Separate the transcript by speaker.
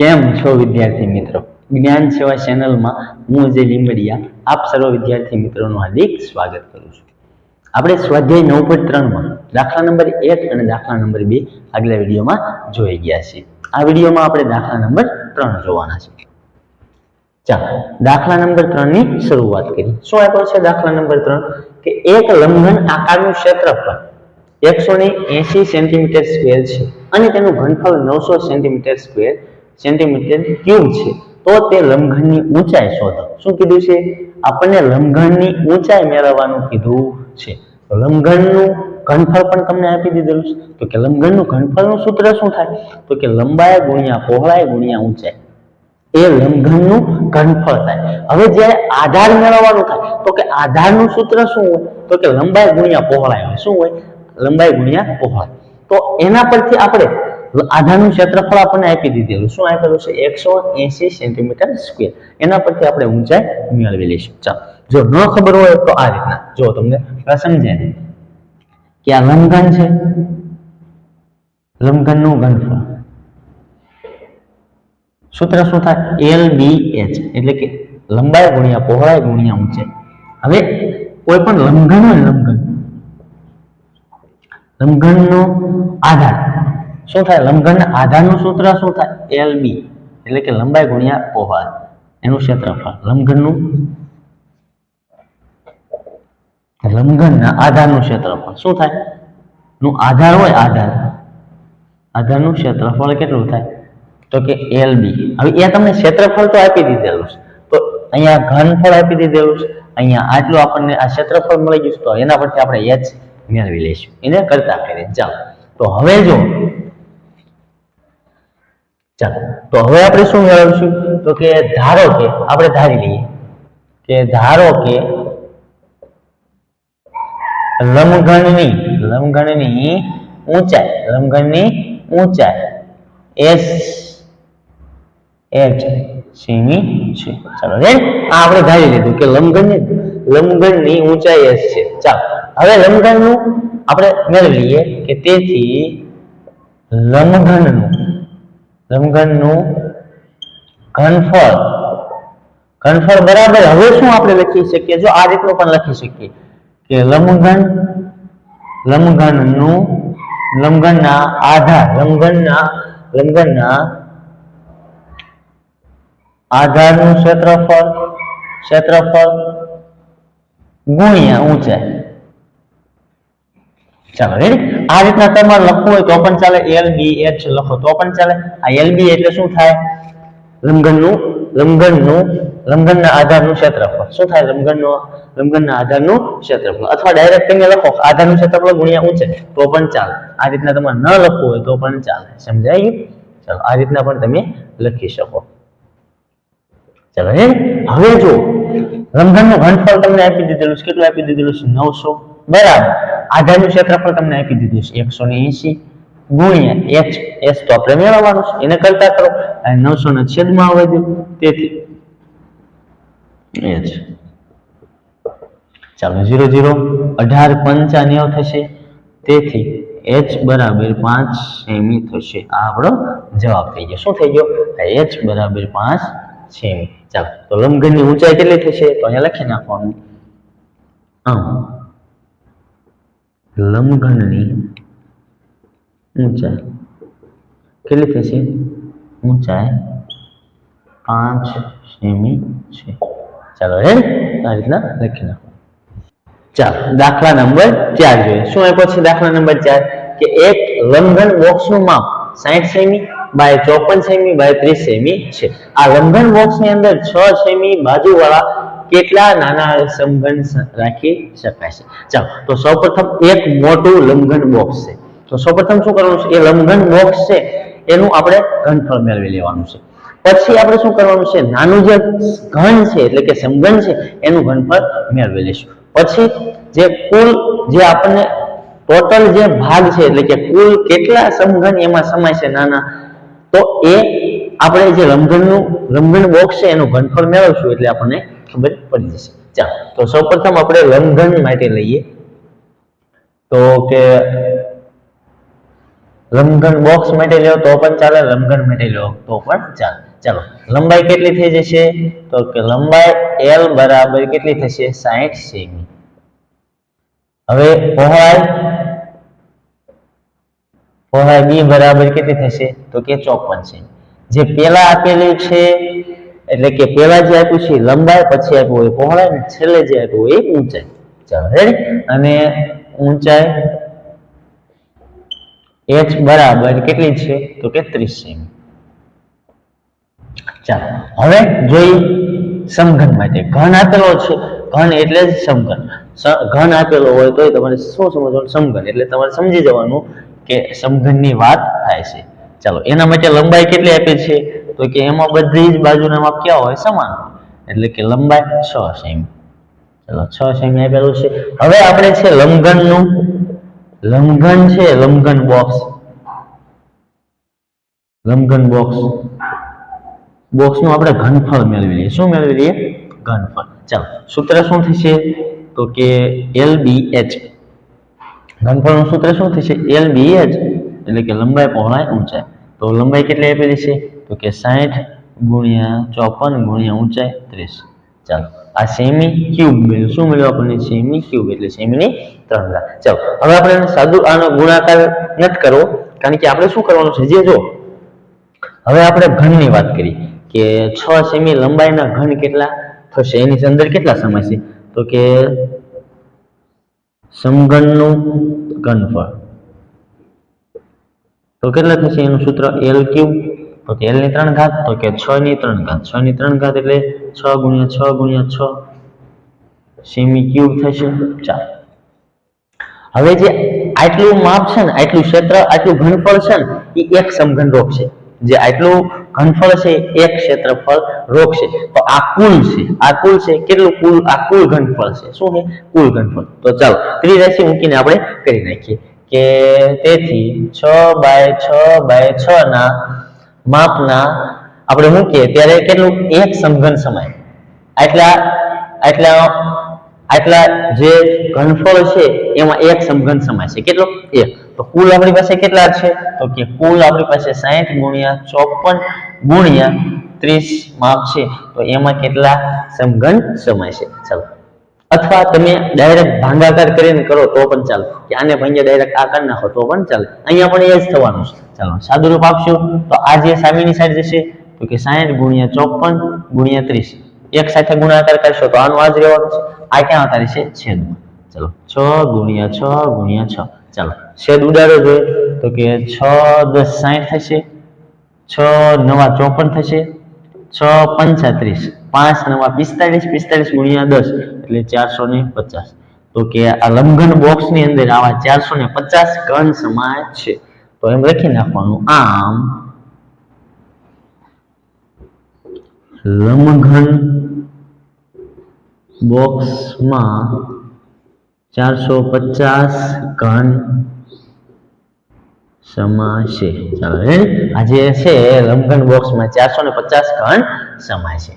Speaker 1: કેમ છો વિદ્યાર્થી મિત્રો? જ્ઞાન સેવા ચેનલમાં હું અજય લીંબડિયા, આપ સર્વ વિદ્યાર્થી મિત્રોનું હાર્દિક સ્વાગત કરું છું. આપણે સ્વાધ્યાય નવ પોઈન્ટ ત્રણમાં દાખલા નંબર એક અને દાખલા નંબર બે આગલા વિડીયોમાં જોઈ ગયા છીએ. આ વિડીયોમાં આપણે દાખલા નંબર ત્રણ જોવાના છે. ચાલો, દાખલા નંબર ત્રણની શરૂઆત કરી શું આપ્યો છે દાખલા નંબર ત્રણ? કે એક લંબઘન આકારનું ક્ષેત્રફળ એકસો ને એસી સેન્ટીમીટર સ્ક્વેર છે અને તેનું ઘનફળ નવસો સેન્ટીમીટર સ્ક્વેર સેન્ટીમીટર ક્યુબ છે, તો તે લંબઘનની ઊંચાઈ શોધો. શું કીધું છે? આપણને લંબઘનની ઊંચાઈ મેળવવાનું કીધું છે. તો લંબઘનનું ઘનફળ પણ તમને આપી દીધેલું છે. તો કે લંબઘનનું ઘનફળનું સૂત્ર શું થાય? તો કે લંબાઈ ગુણ્યા પહોળાઈ ગુણ્યા ઊંચાઈ. એ લંબઘનનું ઘનફળ થાય. હવે જ્યારે આધાર મેળવવાનું થાય, તો કે આધારનું સૂત્ર શું હોય? તો કે લંબાઈ ગુણ્યા પહોળાઈ હોય. શું હોય? લંબાઈ ગુણ્યા પહોળાઈ. તો એના પરથી આપણે આધારનું ક્ષેત્રફળ આપણને આપી દીધેલું શું આપેલું છે? એકસો એસી સેન્ટીમીટર સ્ક્વેર. એના પરથી આપણે ઊંચાઈ મેળવી લઈશું. ચાલો. જો ન ખબર હોય તો આ રીતના. જો તમને સમજાય. કે આ લંબઘન છે? લંબઘનનું ઘનફળ. સૂત્ર શું થાય? L B H. એટલે કે લંબાઈ ગુણ્યા પહોળાઈ ગુણ્યા ઊંચાઈ. હવે કોઈ પણ લંબઘન હોય લંબઘન લંબઘનનો આધાર. શું થાય? લંબઘનના આધારનું સૂત્ર શું થાય? એલ બી એટલે કે લંબાઈ ગુણ્યા પહોળાઈ એનું ક્ષેત્રફળ. લંબઘનનું લંબઘનના આધારનું ક્ષેત્રફળ. શું થાય? નું આધાર હોય આધાર. આધારનું ક્ષેત્રફળ કેટલું થાય? તો કે એલ બી હવે એ તમને ક્ષેત્રફળ તો આપી દીધેલું છે. તો અહીંયા ઘનફળ આપી દીધેલું છે. અહીંયા આટલું આપણને આ ક્ષેત્રફળ મળી ગયું તો એના પરથી આપણે એચ મેળવી લઈશું. એને કરતા કરીએ. ચાલો. તો હવે જો ચાલો. તો હવે આપણે શું મેળવશું? તો કે ધારો કે, આપણે ધારી લઈએ કે ધારો કે લંબઘનની લંબઘનની ઊંચાઈ લંબઘનની ઊંચાઈ એસ, એચ, સેમી છે. ચાલો, રેડ? આ આપણે ધારી લીધું કે લંબઘનની લંબઘનની ઊંચાઈ એસ છે. ચાલો, હવે લંબઘનનું આપણે મેળવી લઈએ કે તેથી લંબઘનનું લંબઘનનું ઘનફળ. ઘનફળ બરાબર હવે શું આપણે લખી શકીએ? જો આ રીતનું પણ લખી શકીએ કે લંબઘન લંબઘનનું લંબઘનના આધાર લંબઘનના લંબઘનના આધારનું ક્ષેત્રફળ ક્ષેત્રફળ ગુણ્યા ઊંચાઈ. ચાલો રેડી આ રીતના તમારે લખવું હોય તો પણ ચાલે એલ બી એચ લખો, તો પણ ચાલે. આ એલ બી એટલે શું થાય? લંબઘનનું લંબઘનનું લંબઘનના આધારનું ક્ષેત્રફળ. શું થાય? લંબઘનનું લંબઘનના આધારનું ક્ષેત્રફળ. અથવા ડાયરેક્ટ તમે લખો, આધારનું ક્ષેત્રફળ ગુણ્યા ઊંચે, તો પણ ચાલે. આ રીતના તમારે ન લખવું હોય તો પણ ચાલે. સમજાય? ગયું ચાલો, આ રીતના પણ તમે લખી શકો. ચાલો હે હવે જો લંબઘનનું ઘનફળ તમને આપી દીધેલું છે. કેટલું આપી દીધેલું છે? નવસો. બરાબર. આધારનું ક્ષેત્રફળ તમને આપી દીધું છે એકસો ને એસી ગુણ્યા એચ એચ તો આપણે મેળવવાનું છે. એને કરતા કરો. અને નવસો ના છેદમાં આવે તેથી એચ. ચાલો, ઝીરો ઝીરો. અઢાર, પંચા થશે. તેથી એચ બરાબર પાંચ સેમી થશે. આ આપણો જવાબ થઈ ગયો. શું થઈ ગયો? એચ બરાબર પાંચ સેમી. ચાલો, તો લંબઘનની ઊંચાઈ કેટલી થશે? તો અહીંયા લખી નાખવાનું. આમ. લંબઘનની ઊંચાઈ કેટલી થશે ઊંચાઈ પાંચ સેમી છે ચાલો હે આ રીતના લખી નાખો ચાલો દાખલા નંબર ચાર જોઈએ શું આપ્યો છે દાખલા નંબર ચાર કે એક લંબઘન બોક્સનું માપ સાઠ સેમી બાય ચોપન સેમી બાય ત્રીસ સેમી છે આ લંબઘન બોક્સની અંદર છ સેમી બાજુવાળા કેટલા નાના સમઘન રાખી શકાય છે? ચાલો, તો સૌપ્રથમ એક મોટું લંઘન બોક્સ છે. તો સૌપ્રથમ શું કરવાનું છે? એ લંઘન બોક્સ છે, એનું આપણે ઘનફળ મેળવી લેવાનું છે. પછી આપણે શું કરવાનું છે? નાનું જે ઘન છે, એટલે કે સમઘન છે, એનું ઘનફળ મેળવી લઈશું. પછી જે કુલ જે આપણને ટોટલ જે ભાગ છે, એટલે કે કુલ કેટલા સમઘન એમાં સમાય છે નાના, તો એ આપણે જે લંબઘનનું લંબઘન બોક્સ છે, એનું ઘનફળ મેળવશું, એટલે આપણને ખબર પડી જશે. ચાલો, તો સૌપ્રથમ આપણે લંઘન માટે લઈએ. તો કે લંઘન બોક્સ માટે લ્યો તો પણ ચાલે, લંઘન માટે લ્યો તો પણ ચાલે. ચાલો, લંબાઈ કેટલી થઈ જશે? તો કે લંબાઈ એલ બરાબર કેટલી થશે? 60 સેમી. હવે પહોળાઈ? પહોળાઈ બી બરાબર કેટલી થશે? તો કે 54 સેમી. જે પેલા આપેલી છે એટલે કે પહેલા જે આપ્યું છે લંબાઈ, પછી આપ્યું હોય પહોળાઈ અને છેલ્લે જે આપ્યું હોય એ ઊંચાઈ. ચાલો રેડી અને ઊંચાઈ h બરાબર કેટલી છે? તો કે 30 સેમી. ચાલો, હવે જોઈ સમઘન માટે. ઘન આપેલો છે. ઘન એટલે જ સમઘન. ઘન આપેલો હોય તોય તમારે શું સમજવાનું? સમઘન. એટલે તમારે સમજી જવાનું કે સમઘનની વાત થાય છે. ચાલો, એના માટે લંબાઈ કેટલી આપી છે? તો કે એમાં બધી જ બાજુના માપ કેવા હોય? સમાન. એટલે કે લંબાઈ છ સેમી. ચલો, છ સેમી આપેલું છે. હવે આપણે છે લંબઘનનું લંબઘન છે લંબઘન બોક્સ. લંબઘન બોક્સ. બોક્સનું આપણે ઘનફળ મેળવી લઈએ. શું મેળવી લઈએ? ઘનફળ. ચાલો, સૂત્ર શું થશે? તો કે એલ બી એચ. ઘનફળનું સૂત્ર શું થશે? L B H. એટલે કે લંબાઈ પહોળાઈ ઊંચાઈ. તો લંબાઈ કેટલી આપેલી છે? તો કે સાઠ ગુણ્યા ચોપન ગુણ્યા ઊંચાઈ ત્રીસ. ચાલો, આ સેમી ક્યુબ મળ્યું શું મળ્યું આપણને? સેમી ક્યુબ, એટલે સેમીની ત્રણ ઘાત ચાલો, હવે આપણે સાદુ આનો ગુણાકાર નથી કરવો. કારણ કે આપણે શું કરવાનું છે? જે જો, હવે આપણે ઘનની વાત કરી કે છ સેમી લંબાઈના ઘન કેટલા થશે? એની અંદર કેટલા સમય છે? તો કે સમઘનનું ઘનફળ. તો કેટલા થશે એનું સૂત્ર એલ ક્યુબ? તો એલની ત્રણ ઘાત, તો કે છ ની ત્રણ ઘાત. છ ની ત્રણ ઘાત એટલે છ ગુણ્યા છ ગુણ્યા છ સેમી ક્યુબ થશે ચાલો હવે જે આટલું માપ છે ને, આટલું ક્ષેત્ર, આટલું ઘનફળ છે ને એ એક સમઘન રોગ છે. જે આટલું ઘનફળ છે એક ક્ષેત્રફળ રોગ છે. તો આ કુલ છે. આ કુલ છે, કેટલું કુલ? આ કુલ ઘનફળ છે. શું છે? કુલ ઘનફળ. તો ચાલો ત્રિરાશી મૂકીને આપણે કરી નાખીએ. કે તેથી છ બાય છ બાય છ ના માપના આપણે મૂકીએ ત્યારે કેટલું? એક સમઘન સમાય. આટલા આટલા આટલા જે ઘનફળ છે, એમાં એક સમઘન સમાય છે. કેટલો? એક. તો કુલ આપણી પાસે કેટલા છે? તો કે કુલ આપણી પાસે 60 ગુણ્યા ચોપન ગુણ્યા ત્રીસ માપ છે. તો એમાં કેટલા સમઘન સમાય છે? ચાલો. અથવા તમે ડાયરેક્ટ ભાંગાકાર કરીને કરો તો પણ ચાલે. કે આને ભાંગ્યા ડાયરેક્ટ આ કરી નાખો તો પણ ચાલે. અહીંયા પણ એ જ થવાનું છે. ચાલો, સાદુરૂપ આપશું તો આ જે સામેની સાઈડ જશે, તો કે 60 ગુણ્યા ચોપન ગુણ્યા ત્રીસ. એક સાથે ગુણાકાર કરશો તો આનું આ જ રહેવાનું છે. આ ક્યાં આવતા છે? છેદમાં ચલો, છ ગુણ્યા છ ગુણ્યા છ. ચાલો, છેદ ઉડાડો જોઈએ તો કે છ દસ સાઠ થશે. છ નવા ચોપન થશે. છ પંચાત્રીસ પાંચ નવા પિસ્તાલીસ પિસ્તાલીસ ગુણ્યા દસ. એટલે ચારસો ને પચાસ. તો કે આ લંબઘન બોક્સની અંદર આવા ચારસો ને પચાસ ઘન સમાય છે. તો એમ લખી નાખવાનું આમ લંબઘન બોક્સમાં ચારસો પચાસ ઘન સમાશે ચાલો ready? આ જે છે લંબઘન બોક્સમાં ચારસો ને પચાસ ઘન સમાય છે.